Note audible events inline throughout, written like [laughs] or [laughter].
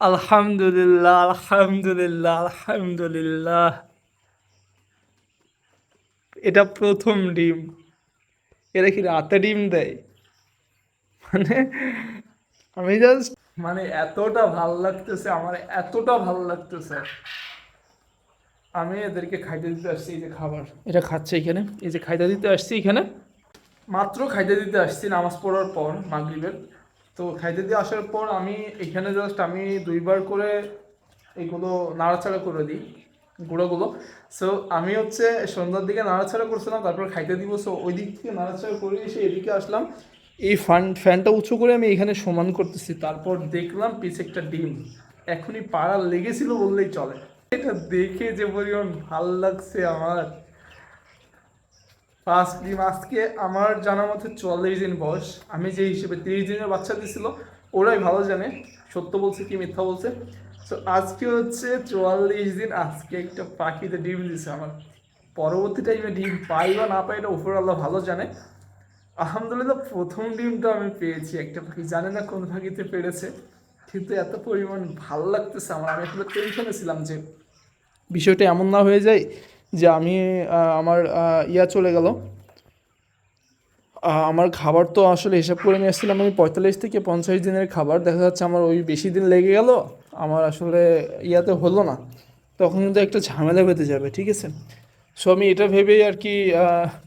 আলহামদুলিল্লাহ আলহামদুলিল্লাহ আলহামদুলিল্লাহ। এটা প্রথম ডিম। এরা কি রাতে ডিম দেয়? মানে আমি জাস্ট মানে এতটা ভালো লাগতেছে আমার এতটা ভালো লাগতেছে। আমি এদেরকে খাইতে দিতে আসছি এই যে খাবার। এটা খাচ্ছে এখানে। এই যে খাইতে দিতে আসছি এখানে। মাত্র খাইতে দিতে আসছি নামাজ পড়ার পর মাগরিবের। তো খাইতে দিয়ে আসার পর আমি এখানে জাস্ট আমি দুইবার করে এগুলো নাড়াচাড়া করে দিই, গুঁড়োগুলো। সো আমি হচ্ছে সন্ধ্যার দিকে নাড়াচাড়া করছিলাম, তারপর খাইতে দিব। সো ওই দিক থেকে নাড়াচাড়া করে এসে এদিকে আসলাম। এই ফ্যান ফ্যানটা উঁচু করে আমি এখানে সমান করতেছি। তারপর দেখলাম পিছে একটা ডিম। এখনই পাড়া লেগেছিল বললেই চলে। এটা দেখে যে পরিমাণ ভালো লাগছে আমার। ফার্স্ট ডিম আজকে আমার জানা মতো চুয়াল্লিশ দিন বয়স। আমি যে হিসেবে তিরিশ দিনের বাচ্চা দিছিল, ওরাই ভালো জানে। সত্য বলছে কি মিথ্যা বলছে? তো আজকে হচ্ছে চুয়াল্লিশ দিন আজকে একটা পাখিতে ডিম দিছে আমার। পরবর্তী টাইমে ডিম পাই বা না পাই এটা উপর আল্লাহ ভালো জানে। আলহামদুলিল্লাহ, প্রথম ডিমটা আমি পেয়েছি। একটা পাখি জানে না কোন পাখিতে পেরেছে। কিন্তু এত পরিমাণ ভালো লাগতেছে আমার। আমি আসলে টেনশনে ছিলাম যে বিষয়টা এমন না হয়ে যায় যে আমি আমার ইয়া চলে গেল। আমার খাবার তো আসলে হিসাব করে নিয়ে এসেছিলাম আমি পঁয়তাল্লিশ থেকে পঞ্চাশ দিনের খাবার। দেখা যাচ্ছে আমার ওই বেশি দিন লেগে গেল, আমার আসলে ইয়াতে হলো না। তখন কিন্তু একটা ঝামেলা বেঁধে যাবে, ঠিক আছে? সো আমি এটা ভেবেই আর কি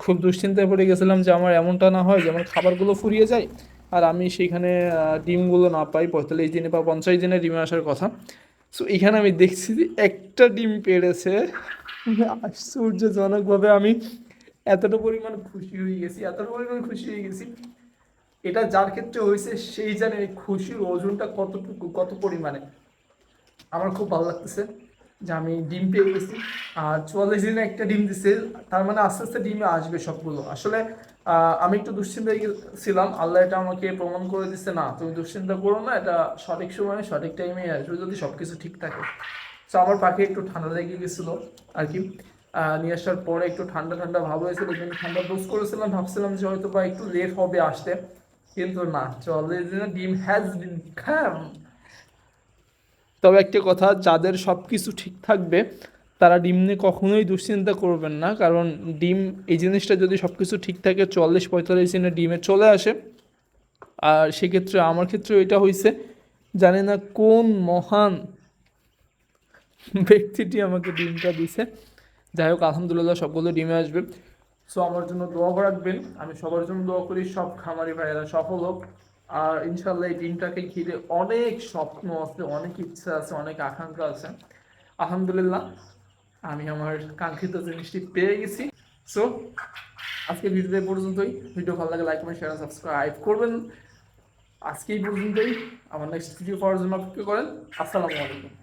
খুব দুশ্চিন্তায় পড়ে গেছিলাম যে আমার এমনটা না হয় যে আমার খাবারগুলো ফুরিয়ে যায় আর আমি সেইখানে ডিমগুলো না পাই, পঁয়তাল্লিশ দিনে বা পঞ্চাশ দিনে ডিমে আসার কথা। সো এখানে আমি দেখছি একটা ডিম পেড়েছে [laughs] আশ্চর্যজনকভাবে আমি এতটা পরিমাণ খুশি হয়ে গেছি, এতটা পরিমাণ খুশি হয়ে গেছি। এটা যার ক্ষেত্রে হয়েছে, সেই জানে এই খুশির ওজনটা কতটুকু, কত পরিমাণে। আমার খুব ভালো লাগতেছে যে আমি ডিম পেয়ে গেছি। আর চুয়াল্লিশ দিনে একটা ডিম দিছে, তার মানে আস্তে আস্তে ডিমে আসবে সবগুলো। আসলে আমি একটু দুশ্চিন্তায় ছিলাম আল্লাহ এটা আমাকে প্রমাণ করে দিচ্ছে না, তুমি দুশ্চিন্তা করো না, এটা সঠিক সময়ে, সঠিক টাইমে আসবে যদি সব কিছু ঠিক থাকে। তো আমার পাখি একটু ঠান্ডা লেগে গেছিল আর কি। নিয়ে আসার পরে একটু ঠান্ডা ঠান্ডা ভাব হয়েছিল কিন্তু ঠান্ডা ডোজ করেছিলাম, ভাবছিলাম যে হয়তো বা একটু লেট হবে আসতে। কিন্তু না দিনে ডিম হ্যাজ বিন খাম তবে একটা কথা, যাদের সব কিছু ঠিক থাকবে, তারা ডিম নিয়ে কখনোই দুশ্চিন্তা করবেন না, কারণ ডিম, এই জিনিসটা যদি সব কিছু ঠিক থাকে, চল্লিশ পঁয়তাল্লিশ দিনে ডিমে চলে আসে। আর সেক্ষেত্রে, আমার ক্ষেত্রে এটা হয়েছে জানি না কোন মহান [laughs] ব্যক্তিটি আমাকে ডিমটা দিছে। যাই হোক, আলহামদুলিল্লাহ সবগুলো ডিমে আসবে। সো আমার জন্য দোয়া রাখবেন। আমি সবার জন্য দোয়া করি, সব খামারি ভাইয়েরা সফল হোক। আর ইনশাল্লাহ এই ডিমটাকে ঘিরে অনেক স্বপ্ন আছে, অনেক ইচ্ছা আছে, অনেক আকাঙ্ক্ষা আছে। আলহামদুলিল্লাহ, আমি আমার কাঙ্ক্ষিত জিনিসটি পেয়ে গেছি। সো আজকে ভিডিওতে পর্যন্তই। ভিডিও ভালো লাগে লাইক কমেন্ট শেয়ার সাবস্ক্রাইব করবেন। আজকে এই পর্যন্তই। আমার নেক্সট ভিডিও পাওয়ার জন্য অপেক্ষা করেন। আসসালামু আলাইকুম।